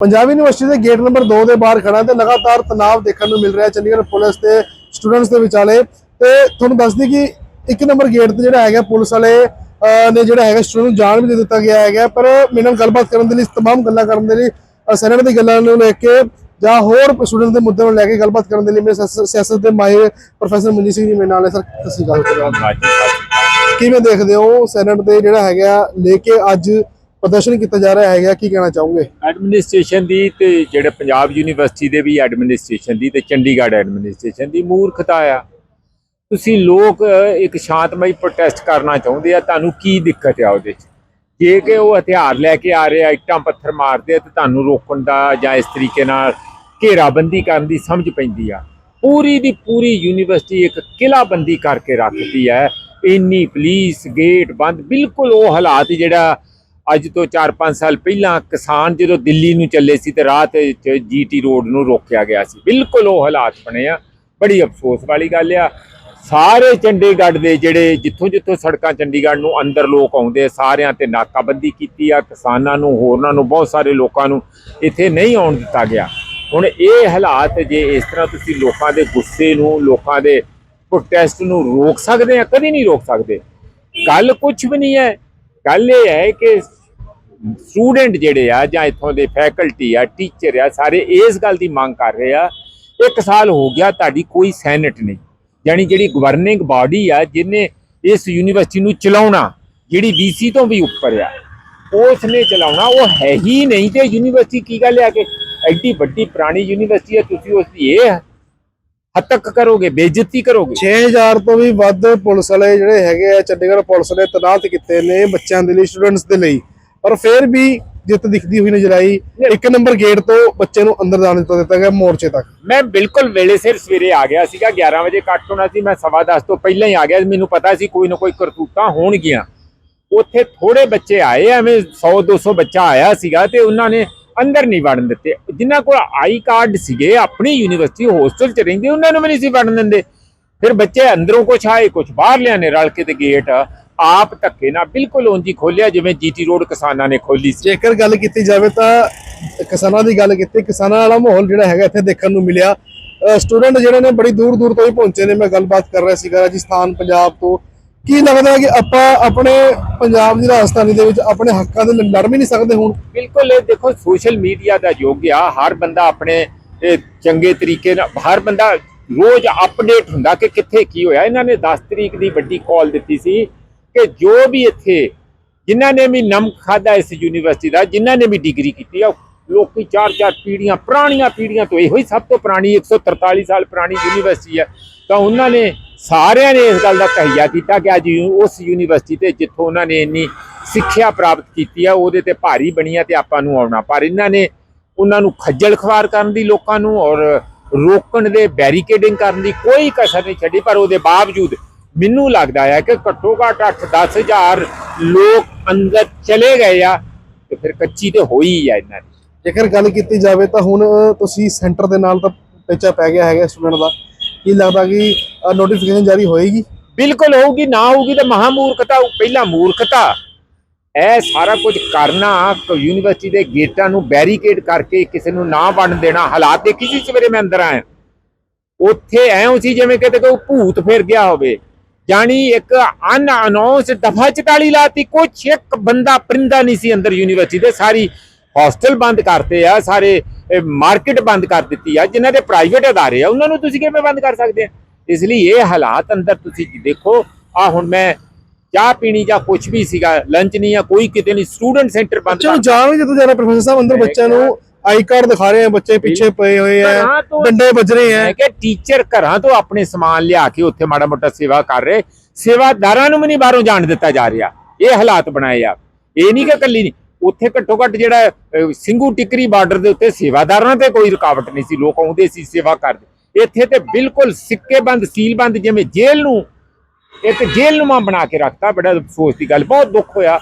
Punjab university ਦੇ gate number 2 ਦੇ ਬਾਹਰ ਖੜਾ ਤੇ ਲਗਾਤਾਰ ਤਣਾਅ ਦੇਖਣ ਨੂੰ ਮਿਲ ਰਿਹਾ ਹੈ ਚੰਡੀਗੜ੍ਹ ਪੁਲਿਸ ਤੇ ਸਟੂਡੈਂਟਸ ਦੇ ਵਿਚਾਲੇ ਤੇ ਤੁਹਾਨੂੰ ਦੱਸ ਦਈਏ ਕਿ ਇੱਕ ਨੰਬਰ ਗੇਟ ਤੇ ਜਿਹੜਾ ਹੈਗਾ ਪੁਲਿਸ ਵਾਲੇ ਅਹ, ਨੇ ਜਿਹੜਾ ਹੈਗਾ ਸਟੂਡੈਂਟ ਨੂੰ ਜਾਣ ਵੀ ਦੇ ਦਿੱਤਾ ਗਿਆ ਹੈਗਾ ਪਰ ਮੇਰੇ ਨਾਲ ਗੱਲਬਾਤ ਕਰਨ ਦੇ ਲਈ तमाम ਗੱਲਾਂ ਕਰਨ ਦੇ ਲਈ ਅਹ, ਸੈਨੇਟ ਦੀ ਗੱਲਾਂ ਨੂੰ ਲੈ ਕੇ ਜਾਂ ਹੋਰ ਸਟੂਡੈਂਟ ਦੇ ਮੁੱਦੇ ਨੂੰ ਲੈ ਕੇ ਗੱਲਬਾਤ ਕਰਨ ਦੇ ਲਈ ਮੇਰੇ ਸਿਆਸਤ ਸਿਆਸਤ ਦੇ ਮਾਹਿਰ ਪ੍ਰੋਫੈਸਰ ਮਨਜੀਤ ਸਿੰਘ ਜੀ ਮੇਰੇ ਨਾਲ ਹੈ ਸਰ ਸਤਿ ਸ਼੍ਰੀ ਅਕਾਲ ਕਿਵੇਂ ਦੇਖਦੇ ਹੋ ਸੈਨੇਟ ਦੇ ਜਿਹੜਾ ਹੈਗਾ ਲੈ ਕੇ ਅੱਜ ਪ੍ਰਦਰਸ਼ਨ ਕੀਤਾ ਜਾ ਰਿਹਾ ਹੈਗਾ, ਕੀ ਕਹਿਣਾ ਚਾਹੋਗੇ? ਐਡਮਿਨਿਸਟ੍ਰੇਸ਼ਨ ਦੀ ਤੇ ਜਿਹੜੇ ਪੰਜਾਬ ਯੂਨੀਵਰਸਿਟੀ ਦੇ ਵੀ ਐਡਮਿਨਿਸਟ੍ਰੇਸ਼ਨ ਦੀ ਤੇ ਚੰਡੀਗੜ੍ਹ ਐਡਮਿਨਿਸਟ੍ਰੇਸ਼ਨ ਦੀ ਮੂਰਖਤਾ ਆ। ਤੁਸੀਂ ਲੋਕ ਇੱਕ ਸ਼ਾਂਤਮਈ ਪ੍ਰੋਟੈਸਟ ਕਰਨਾ ਚਾਹੁੰਦੇ ਆ, ਤੁਹਾਨੂੰ ਕੀ ਦਿੱਕਤ ਆ ਉਹਦੇ 'ਚ? ਜੇ ਕਿ ਉਹ ਹਥਿਆਰ ਲੈ ਕੇ ਆ ਰਹੇ ਆ, ਇੱਟਾਂ ਪੱਥਰ ਮਾਰਦੇ ਆ ਤੇ ਤੁਹਾਨੂੰ ਰੋਕਣ ਦਾ ਜਾਂ ਇਸ ਤਰੀਕੇ ਨਾਲ ਘੇਰਾਬੰਦੀ ਕਰਨ ਦੀ ਸਮਝ ਪੈਂਦੀ ਆ। ਪੂਰੀ ਦੀ ਪੂਰੀ ਯੂਨੀਵਰਸਿਟੀ ਇੱਕ ਕਿਲਾਬੰਦੀ ਕਰਕੇ ਰੱਖਦੀ ਹੈ ਇੰਨੀ ਪੁਲਿਸ ਗੇਟ ਬੰਦ, ਬਿਲਕੁਲ ਉਹ ਹਾਲਾਤ ਜਿਹੜਾ ਅੱਜ ਤੋਂ 4-5 ਸਾਲ ਪਹਿਲਾਂ ਕਿਸਾਨ ਜਦੋਂ ਦਿੱਲੀ ਨੂੰ ਚੱਲੇ ਸੀ ਤੇ ਰਾਤ ਚ ਜੀਟੀ ਰੋਡ ਨੂੰ ਰੋਕਿਆ ਗਿਆ ਸੀ। ਬਿਲਕੁਲ ਉਹ ਹਾਲਾਤ ਬਣੇ ਆ। ਬੜੀ ਅਫਸੋਸ ਵਾਲੀ ਗੱਲ ਆ। ਸਾਰੇ ਚੰਡੀਗੜ੍ਹ ਦੇ ਜਿਹੜੇ ਜਿੱਥੋਂ ਜਿੱਥੋਂ ਸੜਕਾਂ ਚੰਡੀਗੜ੍ਹ ਨੂੰ ਅੰਦਰ ਲੋਕ ਆਉਂਦੇ ਸਾਰਿਆਂ ਤੇ ਨਾਕਾਬੰਦੀ ਕੀਤੀ ਆ। ਕਿਸਾਨਾਂ ਨੂੰ, ਹੋਰਨਾਂ ਨੂੰ, ਬਹੁਤ ਸਾਰੇ ਲੋਕਾਂ ਨੂੰ ਇੱਥੇ ਨਹੀਂ ਆਉਣ ਦਿੱਤਾ ਗਿਆ। ਹੁਣ ਇਹ ਹਾਲਾਤ ਜੇ ਇਸ ਤਰ੍ਹਾਂ ਤੁਸੀਂ ਲੋਕਾਂ ਦੇ ਗੁੱਸੇ ਨੂੰ, ਲੋਕਾਂ ਦੇ ਪ੍ਰੋਟੈਸਟ ਨੂੰ ਰੋਕ ਸਕਦੇ ਆ? ਕਦੀ ਨਹੀਂ ਰੋਕ ਸਕਦੇ। ਗੱਲ ਕੁਝ ਵੀ ਨਹੀਂ ਹੈ। ਗੱਲ ਇਹ ਹੈ ਕਿ ਸਟੂਡੈਂਟ ਜਿਹੜੇ ਆ ਜਾਂ ਇੱਥੋਂ ਦੇ ਫੈਕਲਟੀ ਆ, ਟੀਚਰ ਆ, ਸਾਰੇ ਇਸ ਗੱਲ ਦੀ ਮੰਗ ਕਰ ਰਹੇ ਆ, ਇੱਕ ਸਾਲ ਹੋ ਗਿਆ ਤੁਹਾਡੀ ਕੋਈ ਸੈਨੇਟ ਨਹੀਂ। ਯਾਨੀ ਜਿਹੜੀ ਗਵਰਨਿੰਗ ਬਾਡੀ ਆ, ਜਿਹਨੇ ਇਸ ਯੂਨੀਵਰਸਿਟੀ ਨੂੰ ਚਲਾਉਣਾ, ਜਿਹੜੀ ਵੀਸੀ ਤੋਂ ਵੀ ਉੱਪਰ ਆ ਉਸ ਨੇ ਚਲਾਉਣਾ, ਉਹ ਹੈ ਹੀ ਨਹੀਂ ਤੇ ਯੂਨੀਵਰਸਿਟੀ ਕੀ ਗੱਲ ਆ ਕਿ ਐਡੀ ਵੱਡੀ ਪੁਰਾਣੀ ਯੂਨੀਵਰਸਿਟੀ ਆ, ਤੁਸੀਂ ਉਸ ਦੀ ਇਹ ਹੱਤਕ ਕਰੋਗੇ, ਬੇਇੱਜ਼ਤੀ ਕਰੋਗੇ? 6000 ਤੋਂ ਵੀ ਵੱਧ ਪੁਲਿਸ ਵਾਲੇ ਜਿਹੜੇ ਹੈਗੇ ਆ, ਚੰਡੀਗੜ੍ਹ ਪੁਲਿਸ ਨੇ ਤਨਾਤ ਕੀਤੇ ਨੇ ਬੱਚਿਆਂ ਦੇ ਲਈ ਸਟੂਡੈਂਟਸ ਦੇ ਲਈ। ਪਰ ਫਿਰ ਵੀ ਜਿੱਤ ਦਿਖਦੀ ਹੋਈ ਨਜ਼ਰ ਆਈ। ਇੱਕ ਨੰਬਰ ਗੇਟ ਤੋਂ ਬੱਚੇ ਨੂੰ ਅੰਦਰ ਜਾਣ ਦਿੱਤਾ ਦਿੱਤਾ ਗਿਆ ਮੋਰਚੇ ਤੱਕ। ਮੈਂ ਬਿਲਕੁਲ ਵੇਲੇ ਸਿਰ ਸਵੇਰੇ ਆ ਗਿਆ ਸੀਗਾ 11 ਵਜੇ ਕੱਟ ਹੋਣਾ ਸੀ ਮੈਂ ਸਵਾ ਦਸ ਤੋਂ ਪਹਿਲਾਂ ਹੀ ਆ ਗਿਆ। ਮੈਨੂੰ ਪਤਾ ਸੀ ਕੋਈ ਨਾ ਕੋਈ ਕਰਤੂਤਾਂ ਹੋਣਗੀਆਂ। ਉੱਥੇ ਥੋੜੇ ਬੱਚੇ ਆਏ ਐਵੇਂ 100 200 ਬੱਚਾ ਆਇਆ ਸੀਗਾ ਤੇ ਉਹਨਾਂ ਨੇ ਅੰਦਰ ਨਹੀਂ ਵੜਨ ਦਿੱਤੇ। ਜਿਨ੍ਹਾਂ ਕੋਲ ਆਈ ਕਾਰਡ ਸੀਗੇ ਆਪਣੀ ਯੂਨੀਵਰਸਿਟੀ ਹੋਸਟਲ 'ਚ ਰਹਿੰਦੇ ਉਹਨਾਂ ਨੂੰ ਵੀ ਨਹੀਂ ਸੀ ਵੜਨ ਦਿੰਦੇ। ਫਿਰ ਬੱਚੇ ਅੰਦਰੋਂ ਕੁਛ ਆਏ ਕੁਛ ਬਾਹਰ ਲਿਆਨੇ ਰਲ ਕੇ ਤੇ ਗੇਟ। ਆਪ ਧੱਕੇ ਨਾਲ ਬਿਲਕੁਲ ਉਂਝ ਹੀ ਖੋਲਿਆ ਜਿਵੇਂ ਜੀਟੀ ਰੋਡ ਕਿਸਾਨਾਂ ਨੇ ਖੋਲੀ ਸੀ। ਜੇਕਰ ਗੱਲ ਕੀਤੀ ਜਾਵੇ ਤਾਂ ਕਿਸਾਨਾਂ ਦੀ ਗੱਲ ਕੀਤੀ ਕਿਸਾਨਾਂ ਵਾਲਾ ਮਾਹੌਲ ਜਿਹੜਾ ਹੈਗਾ ਇੱਥੇ ਦੇਖਣ ਨੂੰ ਮਿਲਿਆ। ਸਟੂਡੈਂਟ ਜਿਹੜੇ ਨੇ ਬੜੀ ਦੂਰ ਦੂਰ ਤੋਂ ਹੀ ਪਹੁੰਚੇ ਨੇ ਮੈਂ ਗੱਲਬਾਤ ਕਰ ਰਿਹਾ ਸੀਗਾ ਰਾਜਸਥਾਨ ਪੰਜਾਬ ਤੋਂ। ਕੀ ਲੱਗਦਾ ਹੈ ਕਿ ਆਪਾਂ ਆਪਣੇ ਪੰਜਾਬ ਦੀ ਰਾਜਧਾਨੀ ਦੇ ਵਿੱਚ ਆਪਣੇ ਹੱਕਾਂ ਦੇ ਲੜ ਵੀ ਨਹੀਂ ਸਕਦੇ ਹੁਣ? ਬਿਲਕੁਲ ਇਹ ਦੇਖੋ ਸੋਸ਼ਲ ਮੀਡੀਆ ਦਾ ਯੁੱਗ ਆ। ਹਰ ਬੰਦਾ ਆਪਣੇ ਚੰਗੇ ਤਰੀਕੇ ਨਾਲ ਹਰ ਬੰਦਾ ਰੋਜ਼ ਅਪਡੇਟ ਹੁੰਦਾ ਕਿ ਕਿੱਥੇ ਕੀ ਹੋਇਆ। ਇਹਨਾਂ ਨੇ 10 ਤਰੀਕ ਦੀ ਵੱਡੀ ਕਾਲ ਦਿੱਤੀ ਸੀ ਕਿ ਜੋ ਵੀ ਇੱਥੇ ਜਿਨ੍ਹਾਂ ਨੇ ਵੀ ਨਮਕ ਖਾਦਾ ਇਸ ਯੂਨੀਵਰਸਿਟੀ ਦਾ, ਜਿਨ੍ਹਾਂ ਨੇ ਵੀ ਡਿਗਰੀ ਕੀਤੀ ਆ, ਲੋਕੀ ਚਾਰ ਚਾਰ ਪੀੜ੍ਹੀਆਂ, ਪੁਰਾਣੀਆਂ ਪੀੜ੍ਹੀਆਂ ਤੋਂ ਇਹੋ ਹੀ ਸਭ ਤੋਂ ਪੁਰਾਣੀ 143 ਸਾਲ ਪੁਰਾਣੀ ਯੂਨੀਵਰਸਿਟੀ ਹੈ ਤਾਂ ਉਹਨਾਂ ਨੇ, ਸਾਰਿਆਂ ਨੇ ਇਸ ਗੱਲ ਦਾ ਤਹਈਆ ਕੀਤਾ ਕਿ ਅੱਜ ਉਸ ਯੂਨੀਵਰਸਿਟੀ ਤੇ ਜਿੱਥੋਂ ਉਹਨਾਂ ਨੇ ਇੰਨੀ ਸਿੱਖਿਆ ਪ੍ਰਾਪਤ ਕੀਤੀ ਆ, ਉਹਦੇ ਤੇ ਭਾਰੀ ਬਣੀਆਂ ਤੇ ਆਪਾਂ ਨੂੰ ਆਉਣਾ। ਪਰ ਇਹਨਾਂ ਨੇ ਉਹਨਾਂ ਨੂੰ ਖੱਜਲ ਖਵਾਰ ਕਰਨ ਦੀ ਲੋਕਾਂ ਨੂੰ ਔਰ ਰੋਕਣ ਦੇ ਬੈਰੀਕੇਡਿੰਗ ਕਰਨ ਦੀ ਕੋਈ ਕਸਰ ਨਹੀਂ ਛੱਡੀ, ਪਰ ਉਹਦੇ ਬਾਵਜੂਦ ਮੈਨੂੰ ਲੱਗਦਾ ਹੈ ਕਿ ਘੱਟੋ ਘੱਟ 8-10 ਹਜ਼ਾਰ ਲੋਕ ਅੰਦਰ ਚਲੇ ਗਏ ਆ ਤੇ ਫਿਰ ਕੱਚੀ ਤੇ ਹੋਈ ਆ ਇਹਨਾਂ ਦੀ। ਜੇਕਰ ਗੱਲ ਕੀਤੀ ਜਾਵੇ ਤਾਂ ਹੁਣ ਤੁਸੀਂ ਸੈਂਟਰ ਦੇ ਨਾਲ ਤਾਂ ਪੇਚਾ ਪੈ ਗਿਆ ਹੈਗਾ ਸਟੂਡੈਂਟ ਦਾ। ਕੀ ਲੱਗਦਾ ਕਿ ਨੋਟੀਫਿਕੇਸ਼ਨ ਜਾਰੀ ਹੋਏਗੀ? ਬਿਲਕੁਲ ਹੋਊਗੀ ਨਾ ਹੋਊਗੀ ਤਾਂ ਮਹਾ ਮੂਰਖਤਾ। ਪਹਿਲਾਂ ਮੂਰਖਤਾ। ਇਹ ਸਾਰਾ ਕੁਝ ਕਰਨਾ ਯੂਨੀਵਰਸਿਟੀ ਦੇ ਗੇਟਾਂ ਨੂੰ ਬੈਰੀਕੇਡ ਕਰਕੇ ਕਿਸੇ ਨੂੰ ਨਾ ਵੜਨ ਦੇਣਾ। ਹਾਲਾਤ ਦੇਖੀ ਸੀ ਸਵੇਰੇ ਮੈਂ ਅੰਦਰ ਆਇਆ। ਉੱਥੇ ਐਂ ਸੀ ਜਿਵੇਂ ਕਿਤੇ ਕੋਈ ਭੂਤ ਫਿਰ ਗਿਆ ਹੋਵੇ। ਜਾਨੀ ਇੱਕ ਅਨ ਅਨਾਉਂਸ ਦਫਾ 44 ਲਾਤੀ ਕੁਛ ਇੱਕ ਬੰਦਾ ਪਰਿੰਦਾ ਨਹੀਂ ਸੀ ਅੰਦਰ ਯੂਨੀਵਰਸਿਟੀ ਦੇ ਸਾਰੀ ਹੌਸਟਲ ਬੰਦ ਕਰਤੇ ਆ ਸਾਰੇ ਮਾਰਕੀਟ ਬੰਦ ਕਰ ਦਿੱਤੀ ਆ ਜਿਨ੍ਹਾਂ ਦੇ ਪ੍ਰਾਈਵੇਟ ਅਦਾਰੇ ਆ ਉਹਨਾਂ ਨੂੰ ਤੁਸੀਂ ਕਿਵੇਂ ਬੰਦ ਕਰ ਸਕਦੇ ਆ? ਇਸ ਲਈ ਇਹ ਹਾਲਾਤ ਅੰਦਰ ਤੁਸੀਂ ਦੇਖੋ ਆ ਹੁਣ ਮੈਂ ਚਾਹ ਪੀਣੀ ਜਾਂ ਕੁਝ ਵੀ ਸੀਗਾ ਲੰਚ ਨਹੀਂ ਆ ਕੋਈ ਕਿਤੇ ਨਹੀਂ ਸਟੂਡੈਂਟ ਸੈਂਟਰ ਬੰਦ ਬੱਚਿਆਂ ਨੂੰ ਕਰ ਜਾਣ ਵੀ ਜਦੋਂ ਜਾਣਾ ਪ੍ਰੋਫੈਸਰ ਸਾਹਿਬ ਅੰਦਰ ਬੱਚਿਆਂ ਨੂੰ ਆਈ ਕਾਰਡ ਦਿਖਾ ਰਹੇ ਆ ਬੱਚੇ ਪਿੱਛੇ ਪਏ ਹੋਏ ਆ ਘਰਾਂ ਤੋਂ- ਡੰਡੇ ਵੱਜ ਰਹੇ ਆ। ਮੈਂ ਕਿਹਾ ਟੀਚਰ ਘਰਾਂ ਤੋਂ ਆਪਣੇ ਸਮਾਨ ਲਿਆ ਕੇ ਉੱਥੇ ਮਾੜਾ ਮੋਟਾ ਸੇਵਾ ਕਰ ਰਹੇ। ਸੇਵਾਦਾਰਾਂ ਨੂੰ ਵੀ ਨਹੀਂ ਬਾਹਰੋਂ ਜਾਣ ਦਿੱਤਾ ਜਾ ਰਿਹਾ। ਇਹ ਹਾਲਾਤ ਬਣਾਏ ਆ। ਇਹ ਨਹੀਂ ਕਿ ਕੱਲੀ ਨਹੀਂ ਉੱਥੇ ਘੱਟੋ ਘੱਟ ਜਿਹੜਾ ਅਹ, ਸਿੰਘੂ ਟਿਕਰੀ ਬਾਰਡਰ ਦੇ ਉੱਤੇ ਸੇਵਾਦਾਰਾਂ ਤੇ ਕੋਈ ਰੁਕਾਵਟ ਨਹੀਂ ਸੀ ਲੋਕ ਆਉਂਦੇ ਸੀ ਸੇਵਾ ਕਰਦੇ। ਇੱਥੇ ਤੇ ਬਿਲਕੁਲ ਸਿੱਕੇ ਬੰਦ ਸੀਲ ਬੰਦ ਜਿਵੇਂ ਜੇਲ੍ਹ ਨੂੰ ਇੱਕ ਜੇਲ੍ਹ ਬਣਾ ਕੇ ਰੱਖਤਾ ਬੜਾ ਅਫਸੋਸ ਦੀ ਗੱਲ ਬਹੁਤ ਦੁੱਖ ਹੋਇਆ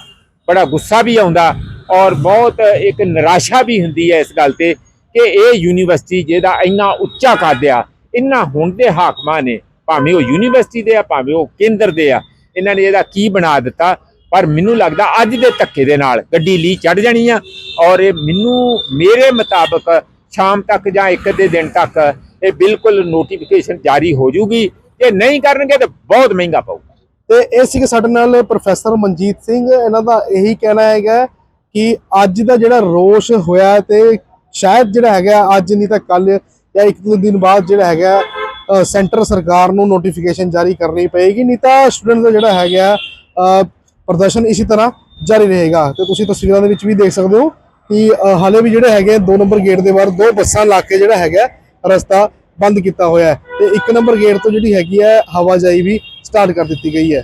ਬੜਾ ਗੁੱਸਾ ਵੀ ਆਉਂਦਾ। ਔਰ ਬਹੁਤ ਇੱਕ ਨਿਰਾਸ਼ਾ ਵੀ ਹੁੰਦੀ ਹੈ ਇਸ ਗੱਲ ਤੇ ਕਿ ਇਹ ਯੂਨੀਵਰਸਿਟੀ ਜਿਹਦਾ ਇੰਨਾ ਉੱਚਾ ਕੱਦ ਆ, ਇੰਨਾ ਹੁਣ ਦੇ ਹਾਕਮਾਂ ਨੇ, ਭਾਵੇਂ ਉਹ ਯੂਨੀਵਰਸਿਟੀ ਦੇ ਆ, ਭਾਵੇਂ ਉਹ ਕੇਂਦਰ ਦੇ ਆ, ਇਹਨਾਂ ਨੇ ਇਹਦਾ ਕੀ ਬਣਾ ਦਿੱਤਾ? ਪਰ ਮੈਨੂੰ ਲੱਗਦਾ ਅੱਜ ਦੇ ਧੱਕੇ ਦੇ ਨਾਲ ਗੱਡੀ ਲੀ ਚੜ ਜਾਣੀ ਆ ਔਰ ਇਹ ਮੈਨੂੰ, ਮੇਰੇ ਮੁਤਾਬਕ ਸ਼ਾਮ ਤੱਕ ਜਾਂ ਇੱਕ ਦੇ ਦਿਨ ਤੱਕ ਇਹ ਬਿਲਕੁਲ ਨੋਟੀਫਿਕੇਸ਼ਨ ਜਾਰੀ ਹੋ ਜੂਗੀ। ਜੇ ਨਹੀਂ ਕਰਨਗੇ ਤਾਂ ਬਹੁਤ ਮਹਿੰਗਾ ਪਊਗਾ। ਤੇ ਇਹ ਸੀ ਸਾਡੇ ਨਾਲ ਪ੍ਰੋਫੈਸਰ ਮਨਜੀਤ ਸਿੰਘ। ਇਹਨਾਂ ਦਾ ਇਹੀ ਕਹਿਣਾ ਹੈਗਾ ਕਿ ਅੱਜ ਦਾ ਜਿਹੜਾ ਰੋਸ਼ ਹੋਇਆ ਤੇ ਸ਼ਾਇਦ ਜਿਹੜਾ ਹੈਗਾ ਅੱਜ ਨਹੀਂ ਤਾਂ ਕੱਲ ਜਾਂ ਇੱਕ ਦੋ ਦਿਨ ਬਾਅਦ ਜਿਹੜਾ ਹੈਗਾ ਸੈਂਟਰ ਸਰਕਾਰ ਨੂੰ ਨੋਟੀਫਿਕੇਸ਼ਨ ਜਾਰੀ ਕਰਨੀ ਪਏਗੀ, ਨਹੀਂ ਤਾਂ ਸਟੂਡੈਂਟ ਦਾ ਜਿਹੜਾ ਹੈਗਾ ਪ੍ਰਦਰਸ਼ਨ ਇਸੇ ਤਰ੍ਹਾਂ ਜਾਰੀ ਰਹੇਗਾ। ਤੇ ਤੁਸੀਂ ਤਸਵੀਰਾਂ ਦੇ ਵਿੱਚ ਵੀ ਦੇਖ ਸਕਦੇ ਹੋ ਕਿ ਹਾਲੇ ਵੀ ਜਿਹੜੇ ਹੈਗੇ ਦੋ ਨੰਬਰ ਗੇਟ ਦੇ ਬਾਹਰ ਦੋ ਬੱਸਾਂ ਲਾ ਕੇ ਜਿਹੜਾ ਹੈਗਾ ਰਸਤਾ ਬੰਦ ਕੀਤਾ ਹੋਇਆ ਹੈ। ਤੇ ਇੱਕ ਨੰਬਰ ਗੇਟ ਤੋਂ ਜਿਹੜੀ ਹੈਗੀ ਹੈ ਹਵਾਜਾਈ ਵੀ ਸਟਾਰਟ ਕਰ ਦਿੱਤੀ ਗਈ ਹੈ।